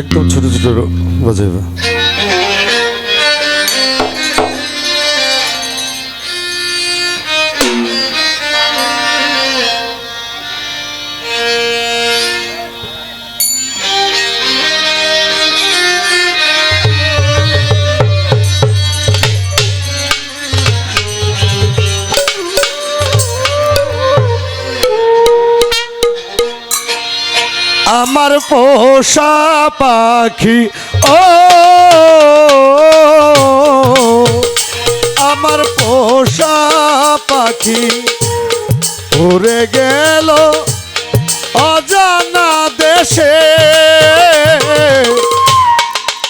একদম ছোট ছোট বাজাইবা। আমার পোষা পাখি, ও। আমার পোষা পাখি উড়ে গেল অজানা দেশে।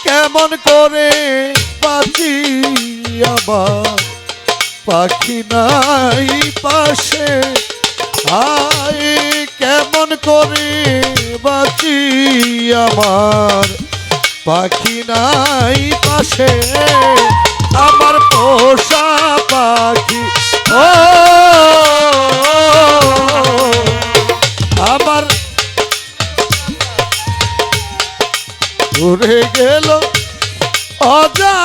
কেমন করে পাখি আবার পাখি নাই পাশে? আই কেমন করে বাঁচি আমার? পাখি নাই পাশে, আমার পোষা পাখি। ও, আমার ঘুরে গেল অজানা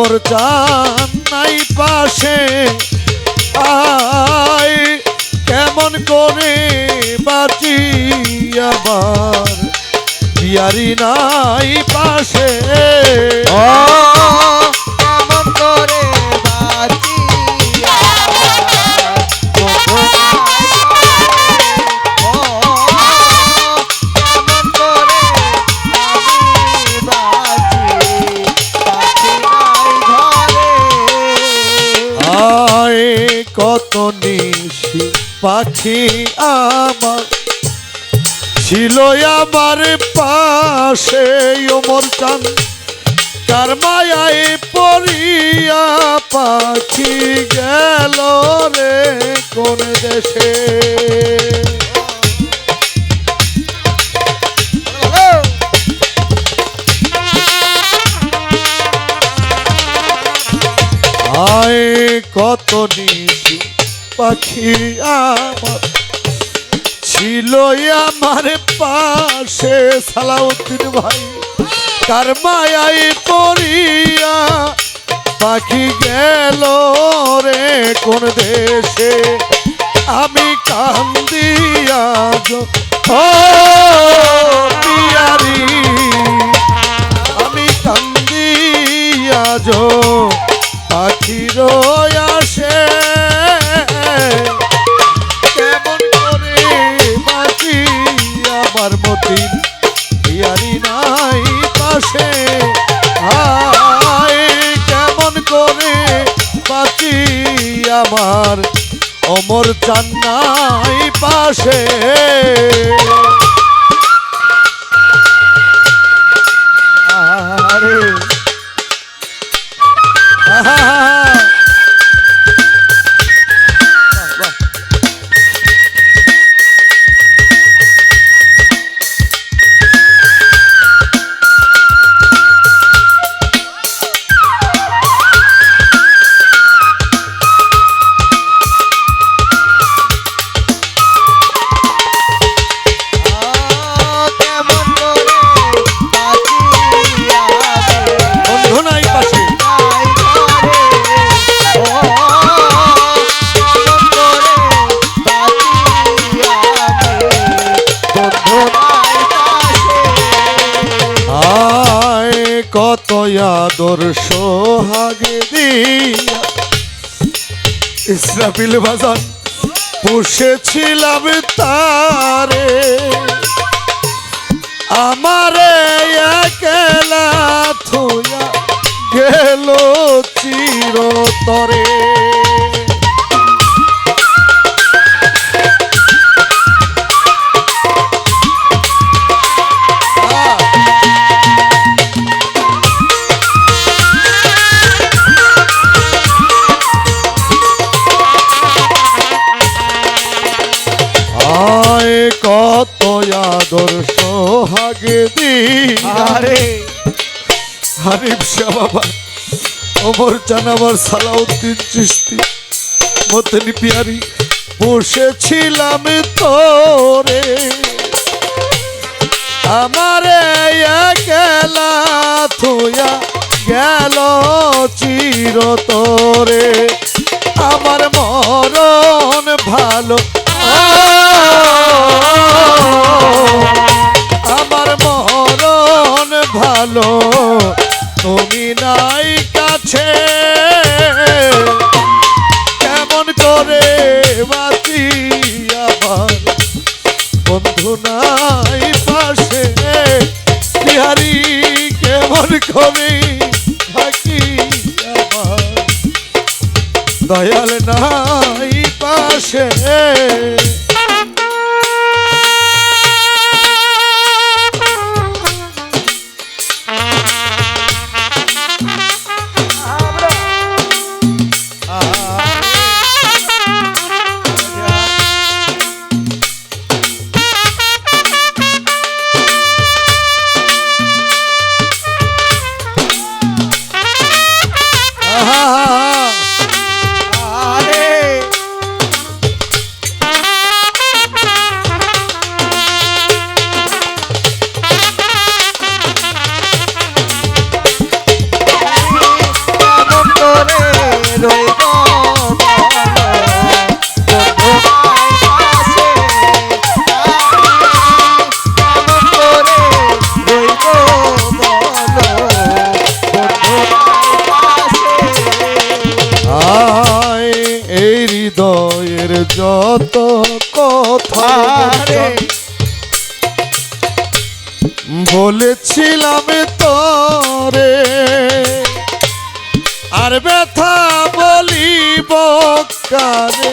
অমর চান নাই পাশে। আই কেমন করে বাঁচি আবার? বিয়ারি নাই পাশে। পাখি আমার। ছিল আমার পাশে ওমর চান কার মায়ায় পড়িয়া পাখি গেল রে কোন দেশে। আয় কত নিশি পাখি আমার ছিল আমার পাশে সালাউদ্দিন ভাই। কার মায়াই পড়িয়া পাখি গেল রে কোন দেশে। আমি কান্দিয়া ও পিয়ারি। আমি কান্দিয়া যো পাখির আসে আমার অমর চান কত আদর্শ হাগে দিয়া। ইসরাফিল বাজান পুষেছিলাম তারে। আমারে একলা থুয়া গেল চিরতরে। কত আদর সোহাগে দিয়া আরে। হারিফ শাহ বাবা ওমর চান আমার সালাউদ্দিন চিস্তি মতনি পিয়ারি বসেছিলাম তোরে। আমারে গেলা থুয়া গেল চির তোরে আমার মরণ ভালো ভালো তুমি নাই কাছে। কেমন করে বাঁচি আবার? বন্ধু নাই পাশে। বিহারি, কেমন করে থাকি আবার? দয়াল নাই পাশে। হৃদয়ের যত কথা বলেছিলাম তরে আর ব্যথা বলিব কারে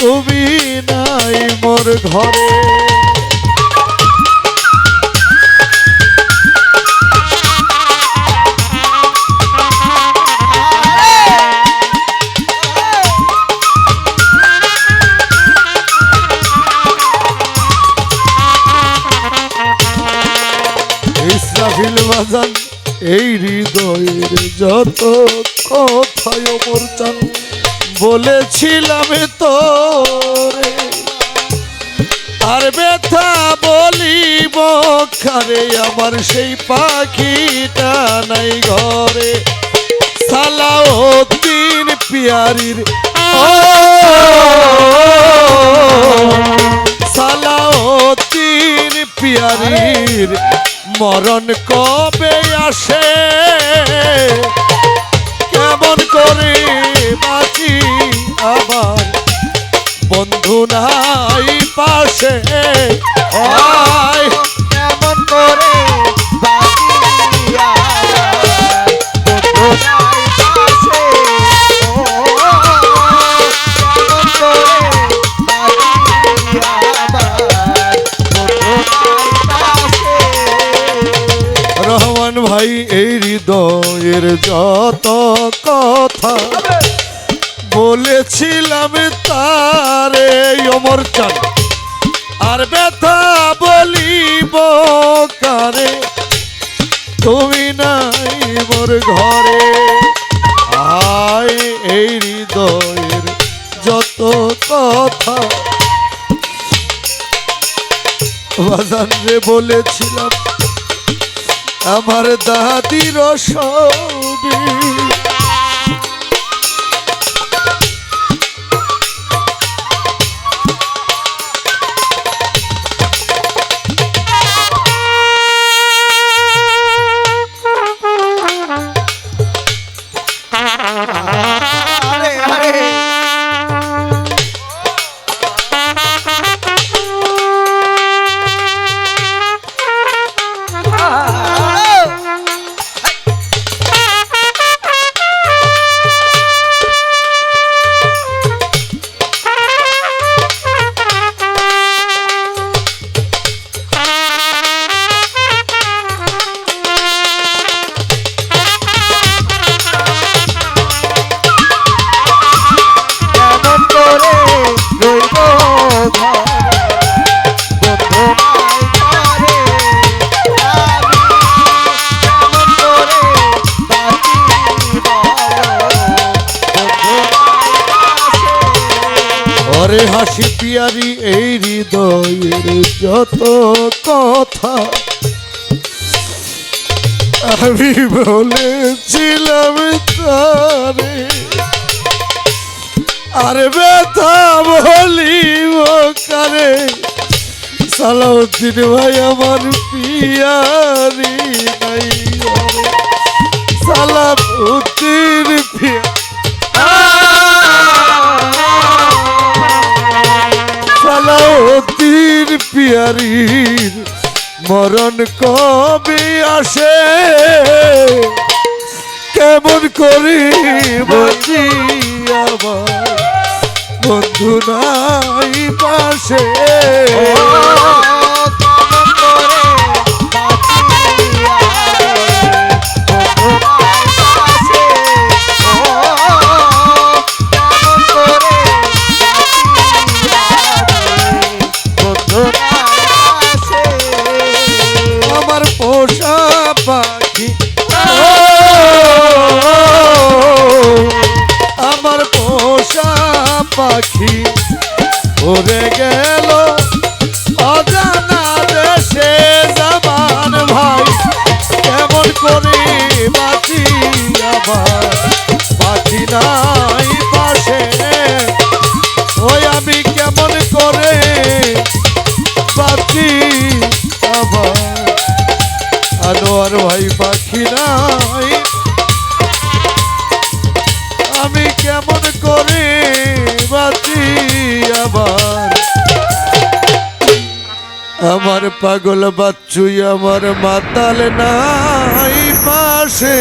তুমি নাই মোর ঘরে। যত কথায় মোর চান, বলেছিলাম তোরে। আর ব্যথা বলিব খারে, আমার সেই পাখিটা নাই ঘরে। সালাউদ্দিন পিয়ারির সালাউদ্দিন পিয়ারির মরণ কবে আসে? কেমন করে বাঁচি আবার বন্ধু নাই পাশে। কেমন করে এই হৃদয়ের যত কথা বলেছিলাম তারে অমর চান আর ব্যথা বলিব কারে? তুমি নাই মোর ঘরে। আয় এই হৃদয়ের যত কথা। বাজান বলেছিলাম আমার দাদির সবই বলেছিলাম তারে, আর ব্যথা বলিব কারে সালাউদ্দিন ভাই আমার পিয়ারি নাই। সালাউদ্দিন পিয়া সালাউদ্দিন পিয়ারির মরণ কবি আসে? কেমন করি বলি আমার? বন্ধু নাই পাশে। বাঁচি আবার। আমার পাগল বাচ্চুই আমার মাতাল নাই পাশে।